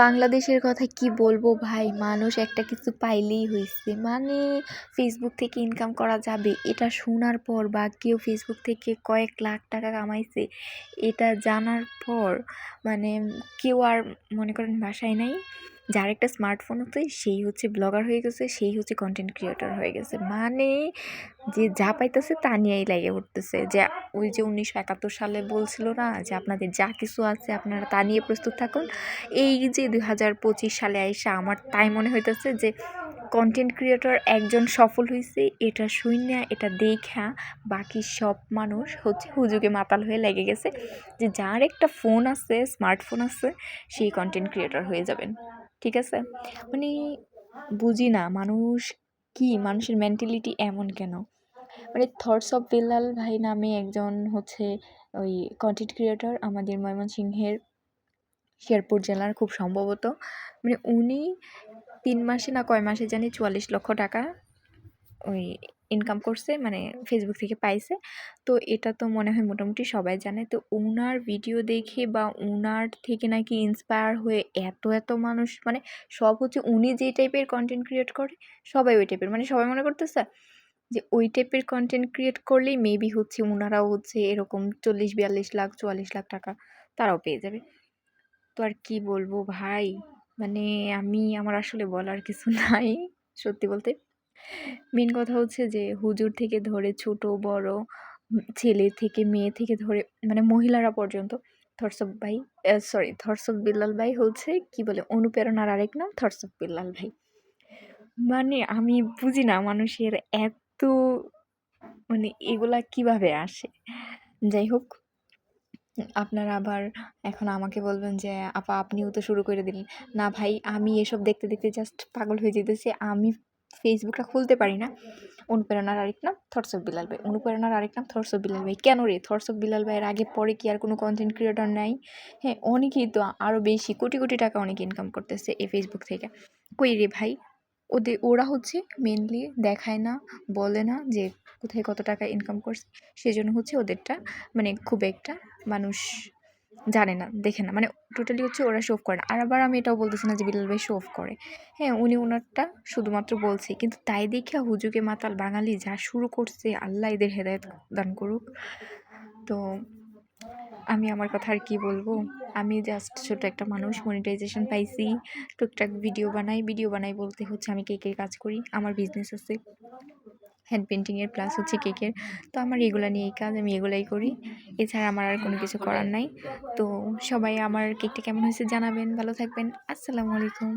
বাংলাদেশের কথা কি বলব ভাই? মানুষ একটা কিছু পাইলেই হয়েছে মানে ফেসবুক থেকে ইনকাম করা যাবে, এটা শোনার পর বা কেউ ফেসবুক থেকে কয়েক লাখ টাকা কামাইছে, এটা জানার পর মানে কেউ আর মনে করেন বাসায় নাই। যার একটা স্মার্টফোন হচ্ছে সেই হচ্ছে ব্লগার হয়ে গেছে, সেই হচ্ছে কন্টেন্ট ক্রিয়েটর হয়ে গেছে। মানে যে যা পাইতেছে তা নিয়েই লাগে উঠতেছে। যে ওই যে উনিশশো একাত্তর সালে বলছিল না যে আপনাদের যা কিছু আছে আপনারা তা নিয়ে প্রস্তুত থাকুন। এই যে দুই হাজার পঁচিশ সালে আইসা আমার তাই মনে হইতেছে যে কন্টেন্ট ক্রিয়েটর একজন সফল হয়েছে এটা শূন্য এটা দেখা বাকি সব মানুষ হচ্ছে হুজুগে মাতাল হয়ে লেগে গেছে। যে যার একটা ফোন আছে স্মার্টফোন আছে, সেই কন্টেন্ট ক্রিয়েটর হয়ে যাবেন। ঠিক আছে? মানে বুঝি না মানুষ কি মানুষের মেন্টালিটি এমন কেন? মানে থটস অফ বেলাল ভাই নামে একজন হচ্ছে ওই কন্টেন্ট ক্রিয়েটর আমাদের ময়মনসিংহের শেরপুর জেলার খুব সম্ভবত। মানে উনি তিন মাসে না কয় মাসে জানি চুয়াল্লিশ লক্ষ টাকা ওই ইনকাম করছে মানে ফেসবুক থেকে পাইছে। তো এটা তো মনে হয় মোটামুটি সবাই জানে। তো উনার ভিডিও দেখে বা উনার থেকে নাকি ইন্সপায়ার হয়ে এত এত মানুষ মানে সব হচ্ছে উনি যে টাইপের কন্টেন্ট ক্রিয়েট করে, সবাই ওই টাইপের মানে সবাই মনে করতেছে যে ওই টাইপের কন্টেন্ট ক্রিয়েট করলেই মেবি হচ্ছে ওনারাও হচ্ছে এরকম চল্লিশ, বিয়াল্লিশ লাখ, চুয়াল্লিশ লাখ টাকা তারাও পেয়ে যাবে। তো আর কি বলব ভাই? মানে আমি, আমার আসলে বলার কিছু নাই, সত্যি বলতে। মেন কথা হচ্ছে যে, হুজুর থেকে ধরে ছোট, বড় ছেলে থেকে মেয়ে থেকে ধরে মানে মহিলারা পর্যন্ত থরসব ভাই সরি থরসব বিল্লাল ভাই হচ্ছে কি বলে, অনুপ্রেরণার আরেক নাম থরসব বিল্লাল ভাই। মানে আমি বুঝি না মানুষের এত মানে এগুলা কীভাবে আসে? যাই হোক, আপনারা আবার এখন আমাকে বলবেন যে, আপা, আপনিও তো শুরু করে দিলেন। না ভাই, আমি এসব দেখতে দেখতে জাস্ট পাগল হয়ে যেতেছি। আমি ফেসবুকটা খুলতে পারি না। অনুপ্রেরণার আরেক নাম থটস অফ বিলাল ভাই। অনুপ্রেরণার আরেক নাম থটস অফ বিলাল ভাই। কেন রে? থটস অফ বিলাল ভাইয়ের আগে পরে কি আর কোনো কন্টেন্ট ক্রিয়েটর নাই? হ্যাঁ অনেকেই তো আরও বেশি কোটি কোটি টাকা অনেক ইনকাম করতেছে এই ফেসবুক থেকে। কই রে ভাই? ওদের ওরা হচ্ছে মেনলি দেখায় না, বলে না যে কোথায় কত টাকা ইনকাম করছে। সেজন্য হচ্ছে ওদেরটা মানে খুব একটা মানুষ জানে না, দেখে না। মানে টোটালি হচ্ছে ওরা শো অফ করে না। আর আবার আমি এটাও বলতেছি না যে বিলাল ভাই শো অফ করে। হ্যাঁ উনি ওনারটা শুধুমাত্র বলছে, কিন্তু তাই দেখে হুজুকে মাতাল বাঙালি যা শুরু করছে, আল্লাহ এদের হেদায়ত দান করুক। তো আমি আমার কথা আর কি বলব? আমি জাস্ট ছোটো একটা মানুষ মনিটাইজেশন পাইছি, টুকটাক ভিডিও বানাই। ভিডিও বানাই বলতে হচ্ছে আমি কে কে কাজ করি, আমার বিজনেস আছে। হ্যান্ড পেন্টিংয়ের প্লাস হচ্ছে কেকের তো আমার এগুলো এই কাজ, আমি এগুলাই করি। এছাড়া আমার আর কোনো কিছু করার নাই। তো সবাই আমার কেকটা কেমন হয়েছে জানাবেন। ভালো থাকবেন। আসসালামু আলাইকুম।